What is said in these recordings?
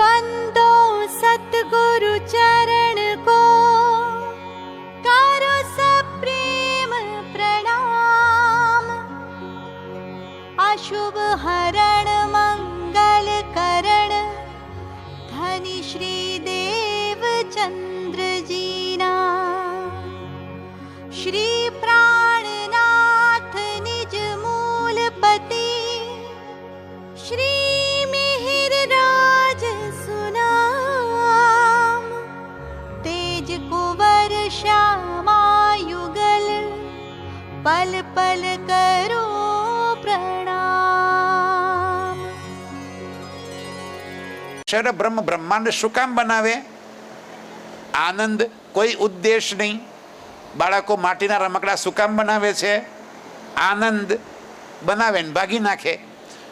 बन्द પલ પલ કરો પ્રણામ શર બ્રહ્મ બ્રહ્માંડ શું કામ બનાવે? આનંદ કોઈ ઉદ્દેશ નહીં. બાળકો માટીના રમકડા શું કામ બનાવે છે? આનંદ બનાવે ને ભાગી નાખે.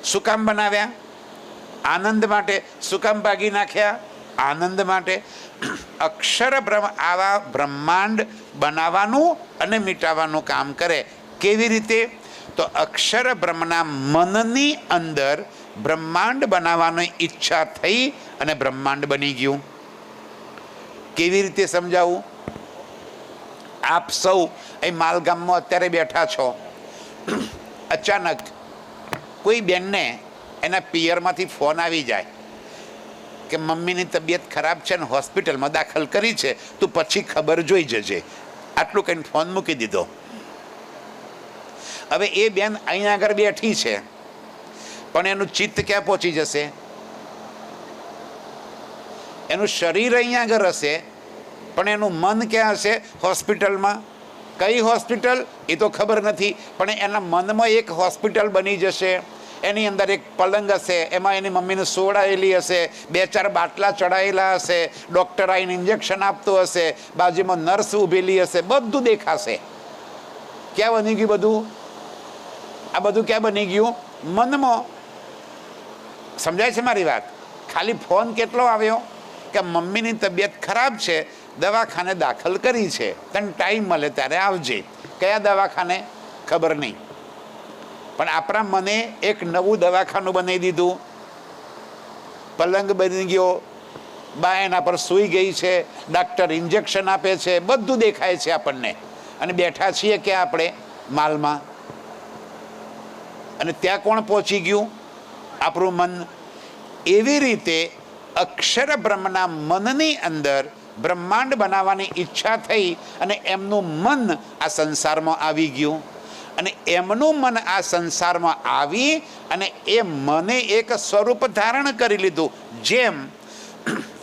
શું કામ બનાવ્યા? આનંદ માટે શું કામ ભાગી નાખ્યા? આનંદ માટે અક્ષર બ્રહ્મ, આવા બ્રહ્માંડ બનાવવાનું અને મિટાવવાનું કામ કરે. કેવી રીતે? તો અક્ષર બ્રહ્મના મનની અંદર બ્રહ્માંડ બનાવવાની ઈચ્છા થઈ અને બ્રહ્માંડ બની ગયું. કેવી રીતે સમજાવું? આપ સૌ અહીં માલગામમાં અત્યારે બેઠા છો. અચાનક કોઈ બેનને એના પિયરમાંથી ફોન આવી જાય. કે મમ્મીની તબિયત ખરાબ છે ને હોસ્પિટલમાં દાખલ કરી છે, તું પછી ખબર જોઈ જજે. આટલું કહીને ફોન મૂકી દીધો. હવે એ બેન અહીંયા આગળ બેઠી છે, પણ એનું ચિત્ત ક્યાં પહોંચી જશે? એનું શરીર અહીંયા આગળ હશે, પણ એનું મન ક્યાં હશે? હોસ્પિટલમાં. કઈ હોસ્પિટલ? એ તો ખબર નથી, પણ એના મનમાં એક હોસ્પિટલ બની જશે. એની અંદર એક પલંગ હશે, એમાં એની મમ્મીને સોડાયેલી હશે, બે ચાર બાટલા ચડાયેલા હશે ડૉક્ટર આવીને ઇન્જેક્શન આપતો હશે, બાજુમાં નર્સ ઊભેલી હશે, બધું દેખાશે. ક્યાં બની ગયું બધું? આ બધું ક્યાં બની ગયું? મનમાં. સમજાય છે મારી વાત? ખાલી ફોન કેટલો આવ્યો? કે મમ્મીની તબિયત ખરાબ છે, દવાખાને દાખલ કરી છે. તને ટાઈમ મળે ત્યારે આવજે. કયા દવાખાને? ખબર નહીં. પણ આપણા મને એક નવું દવાખાનું બનાવી દીધું. પલંગ બની ગયો. બા એના પર સૂઈ ગઈ છે. ડાક્ટર ઇન્જેક્શન આપે છે. બધું દેખાય છે આપણને. અને બેઠા છીએ કે આપણે માલમાં. અને ત્યાં કોણ પહોંચી ગયું? આપણું મન એવી રીતે અક્ષર બ્રહ્મના મનની અંદર બ્રહ્માંડ બનાવવાની ઈચ્છા થઈ અને એમનું મન આ સંસારમાં આવી ગયું. અને એમનું મન આ સંસારમાં આવી અને એ મને એક સ્વરૂપ ધારણ કરી લીધું. જેમ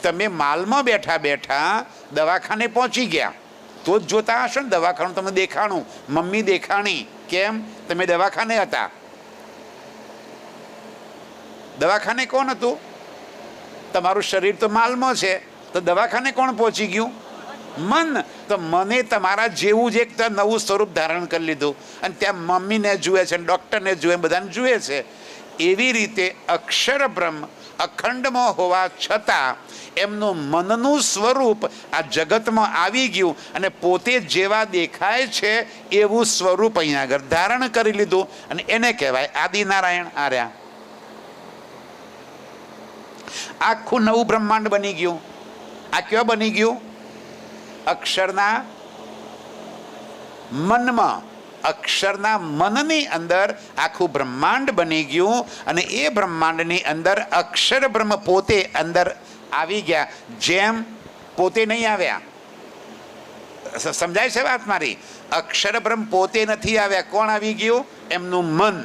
તમે માલમાં બેઠા બેઠા દવાખાને પહોંચી ગયા, તો જ જોતા હશો ને દવાખાનું તમને દેખાણું. મમ્મી દેખાણી. કેમ? તમે દવાખાને હતા. દવાખાને કોણ હતું? તમારું શરીર તો માલમાં છે. તો દવાખાને કોણ પહોંચી ગયું? મન, તો મને તમારા જેવું જ એક નવું સ્વરૂપ ધારણ કરી લીધું. અને ત્યાં મમ્મીને જુએ છે ડૉક્ટરને જુએ બધાને જુએ છે. એવી રીતે અક્ષર બ્રહ્મ અખંડમાં હોવા છતાં એમનું મનનું સ્વરૂપ આ જગતમાં આવી ગયું અને પોતે જેવા દેખાય છે એવું સ્વરૂપ અહીંયા આગળ ધારણ કરી લીધું અને એને કહેવાય આદિનારાયણ આર્યા. આખું નવું બ્રહ્માંડ બની ગયું. આ કયો બની ગયું? અક્ષરના મનમાં, અક્ષરના મનની અંદર આખું બ્રહ્માંડ બની ગયું અને એ બ્રહ્માંડની અંદર અક્ષર બ્રહ્મ પોતે અંદર આવી ગયા. જેમ પોતે નહીં આવ્યા. સમજાય છે વાત મારી? અક્ષર બ્રહ્મ પોતે નથી આવ્યા. કોણ આવી ગયું? એમનું મન.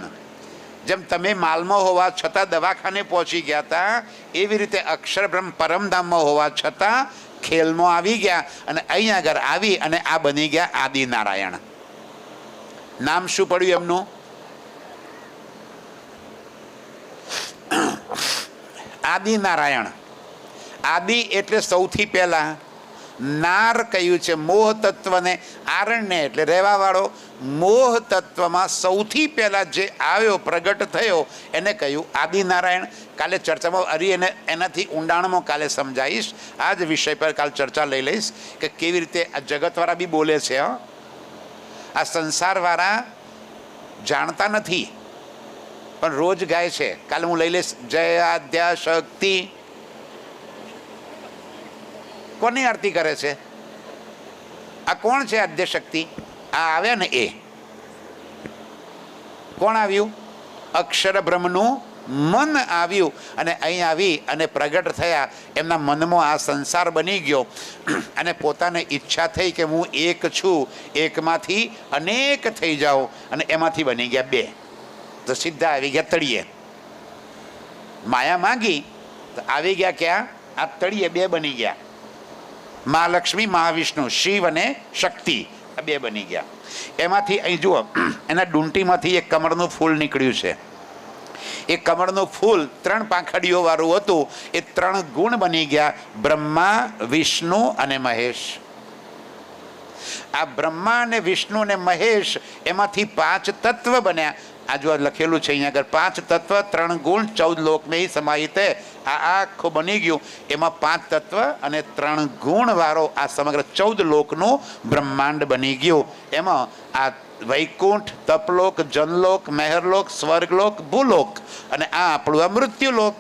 જેમ તમે માલમાં હોવા છતાં દવાખાને પહોંચી ગયા હતા એવી રીતે અક્ષર બ્રહ્મ પરમધામમાં હોવા છતાં ખેલમાં આવી ગયા અને અહીંયા આગળ આવી અને આ બની ગયા આદિનારાયણ. નામ શું પડ્યું એમનું? આદિનારાયણ. આદિ એટલે સૌથી પહેલા. નાર કહ્યું છે મોહ તત્વને આરણ્ય એટલે રહેવાવાળો મોહ તત્વમાં સૌથી પહેલાં જે આવ્યો, પ્રગટ થયો, એને કહ્યું આદિનારાયણ. કાલે ચર્ચામાં અરી એને એનાથી ઊંડાણમાં કાલે સમજાવીશ. આ જ વિષય પર કાલ ચર્ચા લઈ લઈશ કે કેવી રીતે આ જગતવાળા બી બોલે છે, હં. આ સંસારવાળા જાણતા નથી, પણ રોજ ગાય છે. કાલે હું લઈ લઈશ, જય આદ્યા શક્તિ કોની આરતી કરે છે? આ કોણ છે આદ્ય શક્તિ? આ આવ્યા ને એ. કોણ આવ્યું? અક્ષર બ્રહ્મનું મન આવ્યું અને અહીં આવી અને પ્રગટ થયા. એમના મનમાં આ સંસાર બની ગયો. અને પોતાને ઈચ્છા થઈ કે હું એક છું. એકમાંથી અનેક થઈ જાઉં અને એમાંથી બની ગયા બે. તો સીધા આવી ગયા તળિયે. માયા માંગી તો આવી ગયા ક્યાં? આ તળિયે બે બની ગયા. મહાલક્ષ્મી, મહાવિષ્ણુ, શિવ અને શક્તિ આ બે બની ગયા. એમાંથી અહીં જુઓ, એના ડુંટીમાંથી એક કમળનું ફૂલ નીકળ્યું છે. એ કમળનું ફૂલ ત્રણ પાંખડીઓ વાળું હતું. એ ત્રણ ગુણ બની ગયા, બ્રહ્મા, વિષ્ણુ અને મહેશ. આ બ્રહ્મા અને વિષ્ણુ અને મહેશ એમાંથી પાંચ તત્વ બન્યા. આ લખેલું છે, અહીંયા આગળ પાંચ તત્વ, ત્રણ ગુણ, ચૌદ લોકમેય સમાહિત આ આખું બની ગયું. એમાં પાંચ તત્વ અને ત્રણ ગુણવાળો આ સમગ્ર ચૌદ લોકનું બ્રહ્માંડ બની ગયું. એમાં આ વૈકુંઠ, તપલોક, જનલોક, મહેરલોક, સ્વર્ગલોક, ભૂલોક અને આ આપણું આ મૃત્યુલોક.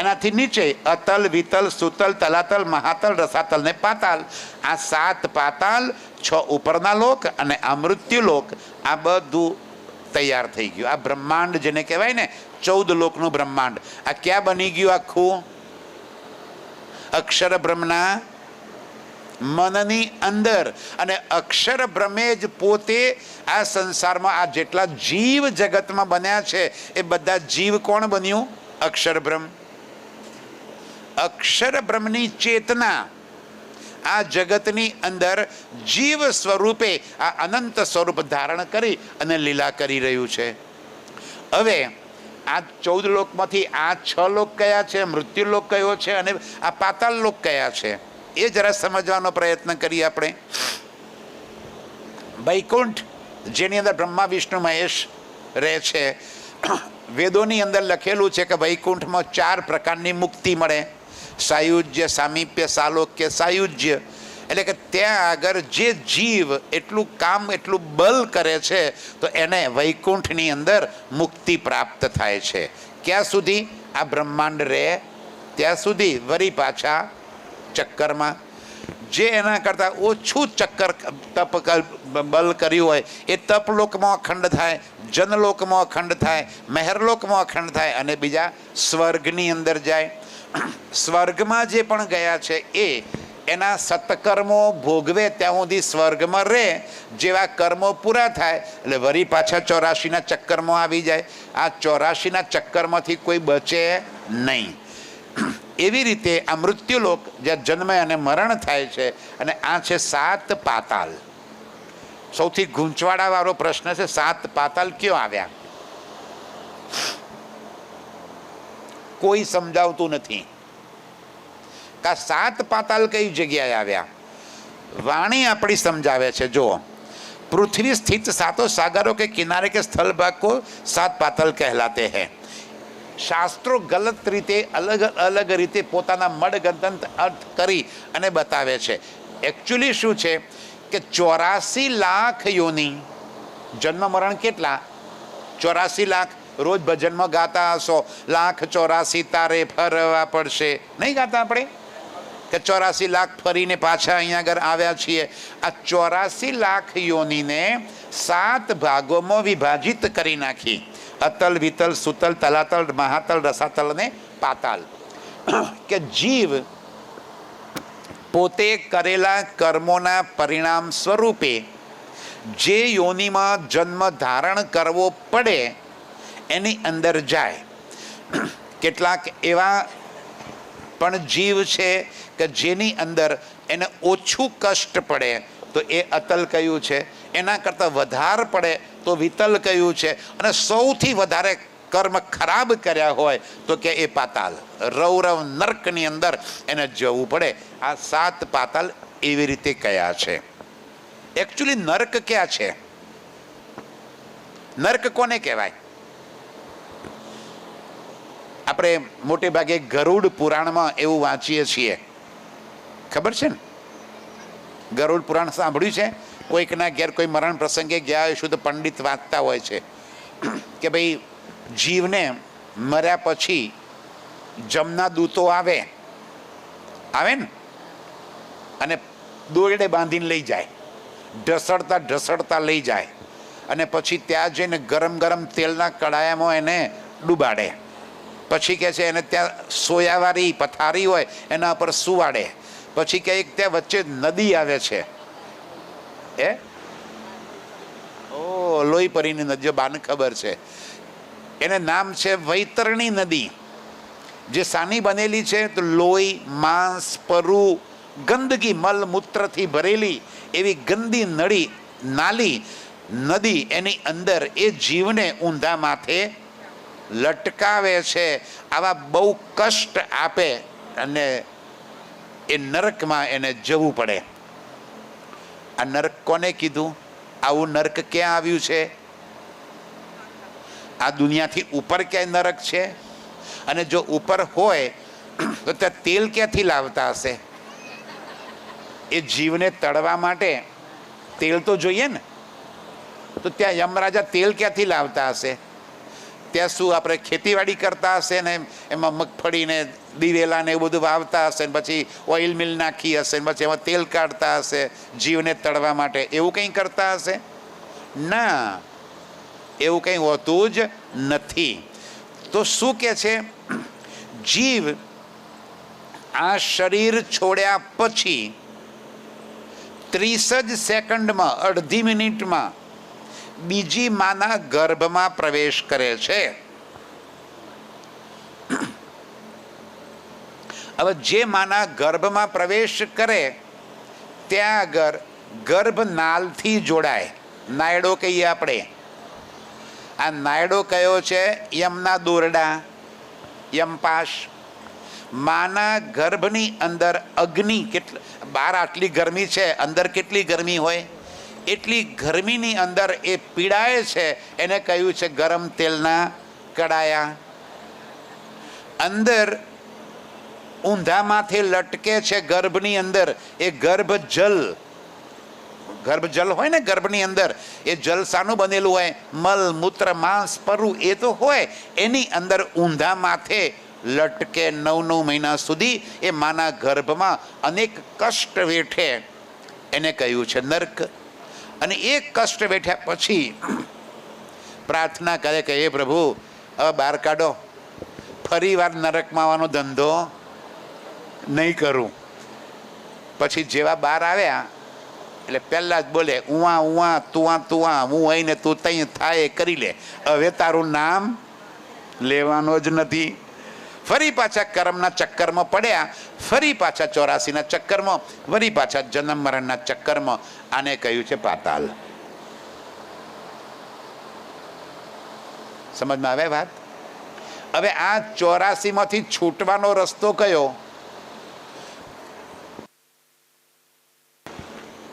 એનાથી નીચે અતલ, વિતલ, સુતલ, તલાતલ, મહાતલ, રસાતલ ને પાતાલ. આ સાત પાતાલ, છ ઉપરના લોક અને આ મૃત્યુલોક. આ બધું તૈયાર થઈ ગયું. આ બ્રહ્માંડ જેને કહેવાય ને, ચૌદ લોકનું બ્રહ્માંડ. આ ક્યાં બની ગયું આખું? અક્ષર બ્રહ્મના મનની અંદર. અને અક્ષર બ્રહ્મે જ પોતે આ સંસારમાં આ જેટલા જીવ જગતમાં બન્યા છે, એ બધા જીવ કોણ બન્યું? અક્ષર બ્રહ્મ. અક્ષર બ્રહ્મની ચેતના. આ જગતની અંદર જીવ સ્વરૂપે આ અનંત સ્વરૂપ ધારણ કરી અને લીલા કરી રહ્યું છે. હવે આ ચૌદ લોકમાંથી આ છ લોક કયા છે, મૃત્યુ લોક કયો છે અને આ પાતાલ લોક કયા છે? એ જરા સમજવાનો પ્રયત્ન કરીએ આપણે. વૈકુંઠ, જેની અંદર બ્રહ્મા, વિષ્ણુ, મહેશ રહે છે, વેદોની અંદર લખેલું છે કે વૈકુંઠમાં ચાર પ્રકારની મુક્તિ મળે. સાયુજ્ય, સામીપ્ય, સાલોક્ય, સાયુજ્ય. એટલે કે ત્યાં આગળ જે જીવ એટલું કામ, એટલું બલ કરે છે, તો એને વૈકુંઠની અંદર મુક્તિ પ્રાપ્ત થાય છે. ક્યાં સુધી? આ બ્રહ્માંડ રહે ત્યાં સુધી વરી પાછા ચક્કરમાં. જે એના કરતાં ઓછું ચક્કર તપ બલ કર્યું હોય, એ તપલોકમાં અખંડ થાય, જનલોકમાં અખંડ થાય, મહેરલોકમાં અખંડ થાય અને બીજા સ્વર્ગની અંદર જાય. સ્વર્ગમાં જે પણ ગયા છે એ, એના સત્કર્મો ભોગવે ત્યાં સુધી સ્વર્ગમાં રહે, જેવા કર્મો પૂરા થાય, એટલે વરી પાછા ચોરાશીના ચક્કરમાં આવી જાય. આ ચોરાશીના ચક્કરમાંથી કોઈ બચે નહીં. એવી રીતે આ મૃત્યુલોક જ્યાં જન્મ અને મરણ થાય છે, અને આ છે સાત પાતાલ. સૌથી ગૂંચવાડાવાળો પ્રશ્ન છે, સાત પાતાલ કયો આવ્યા? કોઈ સમજાવતું નથી. કા સાત પાતાલ કઈ જગ્યાએ આવ્યા? વાણી આપણી સમજાવે છે જો પૃથ્વી સ્થિત સાતો સાગરો કે કિનારે કે સ્થળ ભાગ કો સાત પાતલ કહેલાતે हैं શાસ્ત્રો ગલત રીતે અલગ અલગ રીતે પોતાના મડગંતંત અર્થ કરી અને બતાવે છે. એકચ્યુઅલી શું છે? કે ચોરાસી લાખ યોની જન્મ મરણ કેટલા? ચોરાસી લાખ. રોજ ભજનમાં ગાતા હશો. લાખ ચોરાસી તારે ફરવા પડશે. નહીં ગાતા આપણે? કે ચોરાસી લાખ ફરીને પાછા અહીંયા આગળ આવ્યા છીએ. આ ચોરાસી લાખ યોનીને સાત ભાગોમાં વિભાજિત કરી નાખી. અતલ, વિતલ, સુતલ, તલાતલ, મહાતલ, રસાતલ અને પાતાલ. કે જીવ પોતે કરેલા કર્મોના પરિણામ સ્વરૂપે જે યોનિમાં જન્મ ધારણ કરવો પડે એની અંદર જાય. કેટલાક એવા પણ જીવ છે કે જેની અંદર એને ઓછું કષ્ટ પડે, તો એ અતલ કયું છે? એના કરતાં વધારે પડે, તો વિતલ કયું છે? અને સૌથી વધારે કર્મ ખરાબ કર્યા હોય, તો કે એ પાતાલ. રૌરવ નર્કની અંદર એને જવું પડે. આ સાત પાતાલ એવી રીતે કયા છે. એકચ્યુઅલી નર્ક ક્યાં છે? નર્ક કોને કહેવાય? આપણે મોટે ભાગે ગરુડ પુરાણમાં એવું વાંચીએ છીએ. ખબર છે ને? ગરુડ પુરાણ સાંભળ્યું છે? કોઈકના ઘેર કોઈ મરણ પ્રસંગે ગયા હોય, શુદ્ધ પંડિત વાંચતા હોય છે. કે ભાઈ જીવને મર્યા પછી જમના દૂતો આવે આવે ને? અને દોરડે બાંધીને લઈ જાય. ઢસડતા ઢસડતા લઈ જાય. અને પછી ત્યાં જઈને ગરમ ગરમ તેલના કડાયામાં એને ડૂબાડે. પછી કહે છે એને ત્યાં સોયાવાળી પથારી હોય, એના પર સુવાડે. પછી કહે ત્યાં વચ્ચે નદી આવે છે. એ ઓ લોહી પરીની નદી બાને ખબર છે. એને નામ છે વૈતરણી નદી. જે સાની બનેલી છે, તો લોહી, માંસ, પરુ, ગંદકી મલ મૂત્રથી ભરેલી એવી ગંદી નળી, નાલી, નદી એની અંદર એ જીવને ઊંધા માથે લટકાવે છે, આવા બહુ કષ્ટ આપે અને એ નરકમાં એને જવું પડે. આ નરક કોને કીધું? આવું નરક ક્યાં આવ્યું છે? આ દુનિયાથી ઉપર ક્યાંય નરક છે? અને જો ઉપર હોય, તો ત્યાં તેલ ક્યાંથી લાવતા હશે? એ જીવને તળવા માટે તેલ તો જોઈએ ને. તો ત્યાં યમરાજા તેલ ક્યાંથી લાવતા હશે? ત્યાં શું આપણે ખેતીવાડી કરતા હશે ને એમાં મગફળીને દિવેલા ને એવું બધું વાવતા હશે ને પછી ઓઇલ મિલ નાખી હશે ને પછી એમાં તેલ કાઢતા હશે, જીવને તળવા માટે. એવું કંઈ કરતા હશે? ના. એવું કંઈ હોતું જ નથી. તો શું કે છે? જીવ આ શરીર છોડ્યા પછી ત્રીસ જ સેકન્ડમાં, અડધી મિનિટમાં બીજી માના ગર્ભમાં પ્રવેશ કરે છે. હવે જે માના ગર્ભમાં પ્રવેશ કરે, ત્યાં આગળ ગર્ભનાલથી જોડાય. નાયડો કહીએ આપણે. આ નાયડો કયો છે? યમના દોરડા, યમપાશ. માના ગર્ભની અંદર અગ્નિ કેટલ બહાર આટલી ગરમી છે, અંદર કેટલી ગરમી હોય? એટલી ગરમીની અંદર એ પીડાય છે, એને કહ્યું છે ગરમ તેલના કડાયા. અંદર ઊંધા માથે લટકે છે ગર્ભની અંદર, એ ગર્ભ જલ ગર્ભ જલ હોય ને ગર્ભની અંદર, એ જલ સાનું બનેલું હોય, મલ, મૂત્ર, માંસ, પરુ, એ તો હોય, એની અંદર ઊંધા માથે લટકે નવ નવ મહિના સુધી એ માના ગર્ભમાં અનેક કષ્ટ વેઠે. એને કહ્યું છે નર્ક અને એ કષ્ટ બેઠ્યા પછી પ્રાર્થના કરે કે, હે પ્રભુ, હવે બહાર કાઢો. ફરી વાર નરકમાં આવવાનો ધંધો નહીં કરું. પછી જેવા બહાર આવ્યા, એટલે પહેલાં જ બોલે ઉવા ઉવા તુઆ તુઆ, હું આઈને તું તઈ થાય કરી લે. હવે તારું નામ લેવાનો જ નથી. ફરી પાછા કર્મના ચક્કરમાં પડ્યા, ફરી પાછા ચોરાસીના ચક્કરમાં, ફરી પાછા જન્મ મરણના ચક્કરમાં. આને કહ્યું છે પાતાલ. સમજમાં આવે વાત? હવે આ ચોરાસીમાંથી છૂટવાનો રસ્તો કયો?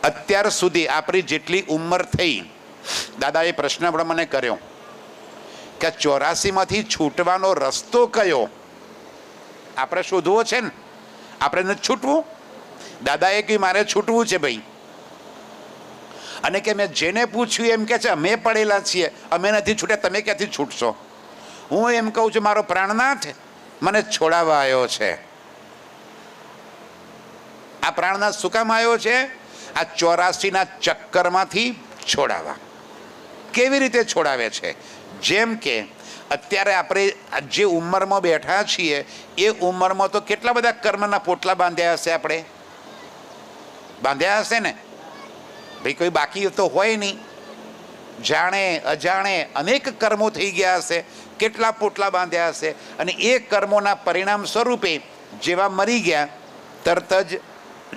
અત્યાર સુધી આપણી જેટલી ઉંમર થઈ, દાદાએ પ્રશ્ન પણ મને કર્યો કે ચોરાસીમાંથી છૂટવાનો રસ્તો કયો? આપણે શોધવો છે ને? આપણે છૂટવું? દાદાએ કહ્યું, મારે છૂટવું છે, ભાઈ. અને કે મેં જેને પૂછ્યું એમ કે છે, અમે પડેલા છીએ, અમે નથી છૂટ્યા, તમે ક્યાંથી છૂટશો? હું એમ કહું છું, મારો પ્રાણનાથ મને છોડાવવા આવ્યો છે. આ પ્રાણનાથ શું કામ આવ્યો છે? આ ચોરાસીના ચક્કરમાંથી છોડાવવા. કેવી રીતે છોડાવે છે? જેમ કે, અત્યારે આપણે જે ઉંમરમાં બેઠા છીએ, એ ઉંમરમાં તો કેટલા બધા કર્મના પોટલા બાંધ્યા હશે આપણે? બાંધ્યા હશે ને? ભાઈ, કોઈ બાકી તો હોય નહીં. જાણે, અજાણે અનેક કર્મો થઈ ગયા હશે, કેટલા પોટલા બાંધ્યા હશે, અને એ કર્મોના પરિણામ સ્વરૂપે જેવા મરી ગયા, તરત જ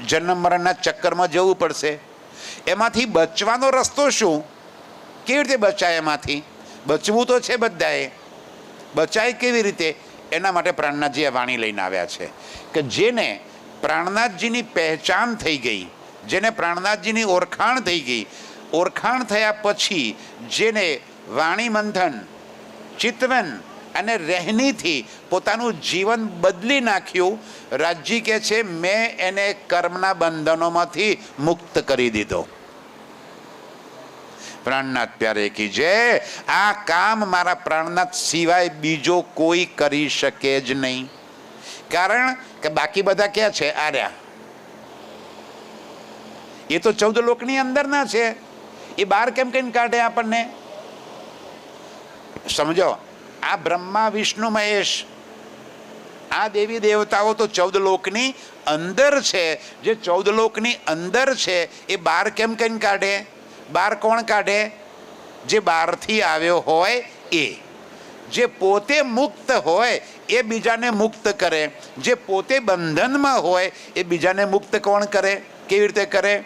જન્મ મરણના ચક્કરમાં જવું પડશે. એમાંથી બચવાનો રસ્તો શું? કેવી રીતે બચાય એમાંથી? બચવું તો છે બધાએ. બચાય કેવી રીતે? એના માટે પ્રાણનાથજી આ વાણી લઈને આવ્યા છે કે જેને પ્રાણનાથજીની પહેચાન થઈ ગઈ જેને પ્રાણનાથજીની ઓળખાણ થઈ ગઈ. ઓળખાણ થયા પછી જેને વાણી મંથન ચિતવન અને રહેણીથી પોતાનું જીવન બદલી નાખ્યું, રાજજી કહે છે, મેં એને કર્મના બંધનોમાંથી મુક્ત કરી દીધો. પ્રાણનાથ પ્યારે કી જય, આ કામ મારા પ્રાણનાથ સિવાય બીજો કોઈ કરી શકે જ નહીં. કારણ કે બાકી બધા ક્યાં છે, આર્યા એ તો ચૌદ લોકની અંદરના છે. એ બહાર કેમ કઈને કાઢે આપણને? સમજો, આ બ્રહ્મા, વિષ્ણુ, મહેશ, આ દેવી દેવતાઓ તો ચૌદ લોકની અંદર છે. જે ચૌદ લોકની અંદર છે, એ બહાર કેમ કઈને કાઢે? બહાર કોણ કાઢે? જે બહારથી આવ્યો હોય એ. જે પોતે મુક્ત હોય, એ બીજાને મુક્ત કરે. જે પોતે બંધનમાં હોય, એ બીજાને મુક્ત કોણ કરે? કેવી રીતે કરે?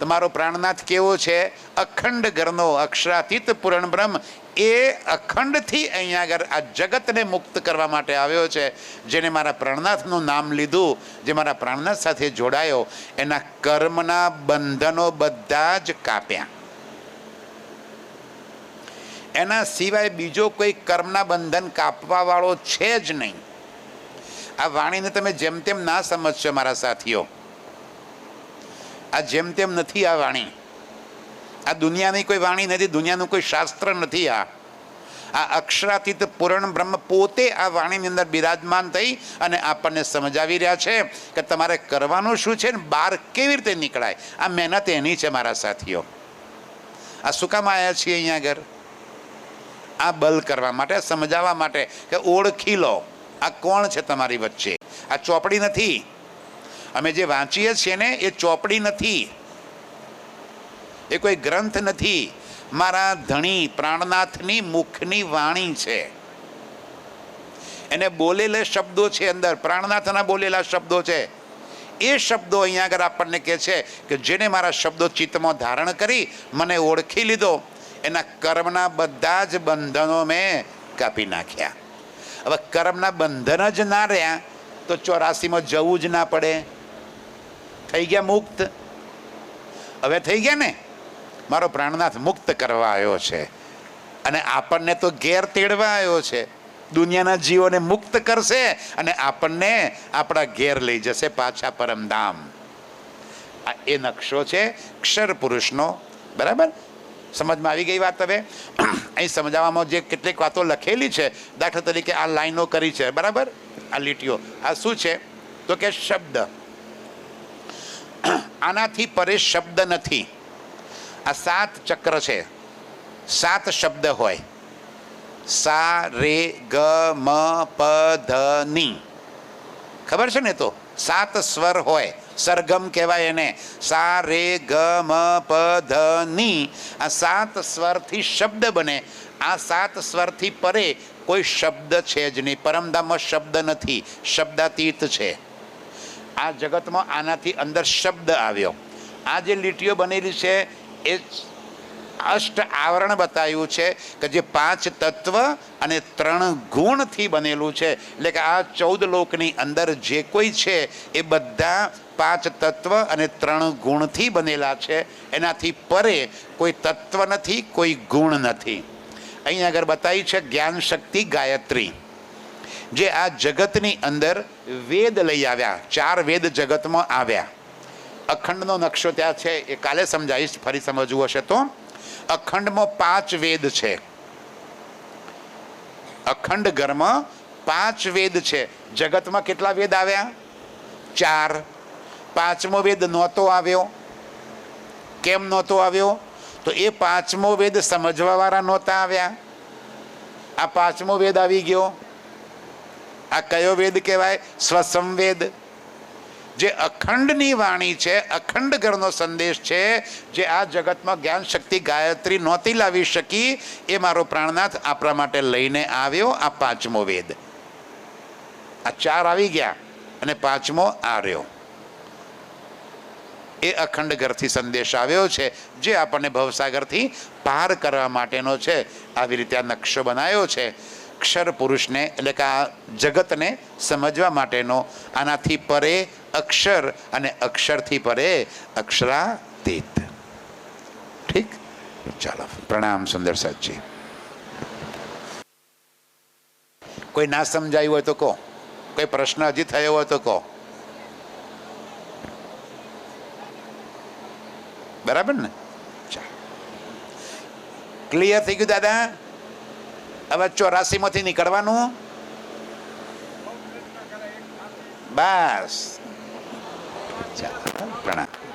તમારો પ્રાણનાથ કેવો છે? અખંડ ઘરનો અક્ષરાતીત પૂરણ બ્રહ્મ એ અખંડથી અહીંયા આગળ આ જગતને મુક્ત કરવા માટે આવ્યો છે. જેને મારા પ્રાણનાથનું નામ લીધું, જે મારા પ્રાણનાથ સાથે જોડાયો, એના કર્મના બંધનો બધા જ કાપ્યા. એના સિવાય બીજો કોઈ કર્મના બંધન કાપવા વાળો છે જ નહીં. આ વાણીને તમે જેમ તેમ ના સમજશો, મારા સાથીઓ. આ જેમ તેમ નથી આ વાણી. આ દુનિયાની કોઈ વાણી નથી, દુનિયાનું કોઈ શાસ્ત્ર નથી આ. આ અક્ષરાતીત પૂરણ બ્રહ્મ પોતે આ વાણીની અંદર બિરાજમાન થઈ અને આપણને સમજાવી રહ્યા છે કે તમારે કરવાનું શું છે ને બહાર કેવી રીતે નીકળાય. આ મહેનત એની છે મારા સાથીઓ. આ શું કામ આવ્યા છીએ અહીંયા આગળ? આ બલ કરવા માટે, સમજાવવા માટે કે ઓળખી લો. આ કોણ છે તમારી વચ્ચે? આ ચોપડી નથી. અમે જે વાંચીએ છીએ ને, એ ચોપડી નથી. એ કોઈ ગ્રંથ નથી. મારા ધણી પ્રાણનાથની મુખની વાણી છે. એને બોલેલા શબ્દો છે અંદર. પ્રાણનાથના બોલેલા શબ્દો છે. એ શબ્દો અહીંયા આગળ આપણને કહે છે કે જેને મારા શબ્દો ચિત્તમાં ધારણ કરી, મને ઓળખી લીધો. એના કર્મના બધા જ બંધનો મેં કાપી નાખ્યા. હવે કર્મના બંધન જ ના રહ્યા, તો ચોરાસીમાં જવું જ ના પડે. થઈ ગયા મુક્ત. હવે થઈ ગયા ને? મારો પ્રાણનાથ મુક્ત કરવા આવ્યો છે. અને આપણને તો ઘેર તેડવા આવ્યો છે. દુનિયાના જીવોને મુક્ત કરશે અને આપણને આપણા ઘેર લઈ જશે પાછા પરમધામ. આ એ નકશો છે ક્ષર પુરુષનો. બરાબર? સમજમાં આવી ગઈ વાત હવે? અહીં સમજાવવામાં જે કેટલીક વાતો લખેલી છે, દાખલા તરીકે આ લાઈનો કરી છે. બરાબર? આ લીટીઓ. આ શું છે? તો કે શબ્દ. આનાથી પરે શબ્દ નથી. આ સાત ચક્ર છે. સાત શબ્દ હોય. સા, રે, ગ, મ, પ, ધ, ની. ખબર છે ને તો? સાત સ્વર હોય. સરગમ કહેવાય એને. સા, રે, ગ, મ, પ, ધ, ની. આ સાત સ્વરથી શબ્દ બને. આ સાત સ્વરથી પરે કોઈ શબ્દ છે જ નહીં. પરમધામમાં શબ્દ નથી. શબ્દાતીત છે. આ જગતમાં આનાથી અંદર શબ્દ આવ્યો. આ જે લીટીઓ બનેલી છે, એ અષ્ટ આવરણ બતાવ્યું છે કે જે પાંચ તત્વ અને ત્રણ ગુણથી બનેલું છે. એટલે કે આ ચૌદ લોકની અંદર જે કોઈ છે, એ બધા પાંચ તત્વ અને ત્રણ ગુણથી બનેલા છે. એનાથી પરે કોઈ તત્વ નથી, કોઈ ગુણ નથી. અહીં આગળ બતાવી છે જ્ઞાન શક્તિ ગાયત્રી. જે આ જગતની અંદર વેદ લઈ આવ્યા. ચાર વેદ જગતમાં આવ્યા. અખંડનો નકશો ત્યાં છે, એ કાલે સમજાવીશ, ફરી સમજવું હશે તો. અખંડમાં પાંચ વેદ છે. અખંડ ઘરમાં પાંચ વેદ છે. જગતમાં કેટલા વેદ આવ્યા? ચાર. પાંચમો વેદ નહોતો આવ્યો. કેમ નહોતો આવ્યો? તો એ પાંચમો વેદ સમજવાવાળા નહોતા આવ્યા. આ પાંચમો વેદ આવી ગયો. આ કયો વેદ કહેવાય? સ્વસંવેદ. જે અખંડની વાણી છે, અખંડ ઘરનો સંદેશ છે, જે આ જગતમાં જ્ઞાન શક્તિ ગાયત્રી નહોતી લાવી શકી, એ મારો પ્રાણનાથ આપણા માટે લઈને આવ્યો આ પાંચમો વેદ. આ ચાર આવી ગયા અને પાંચમો આ રહ્યો. એ અખંડ ઘરથી સંદેશ આવ્યો છે, જે આપણને ભવસાગરથી પાર કરવા માટેનો છે. આવી રીતે આ નકશો બનાવ્યો છે. અક્ષર પુરુષને એટલે કે આ જગતને સમજવા માટેનો આનાથી પરે અક્ષર અને અક્ષરથી પરે અક્ષરાતીત. ઠીક? ચાલો, પ્રણામ સુંદર સાહેબજી કોઈ ના સમજાયું હોય તો કહો. કોઈ પ્રશ્ન હજી થયો હોય તો કહો. બરાબર ને? ચાલ. ક્લિયર થઈ ગયું દાદા? હવે ચોરાસીમાંથી નીકળવાનું બસ પ્રણામ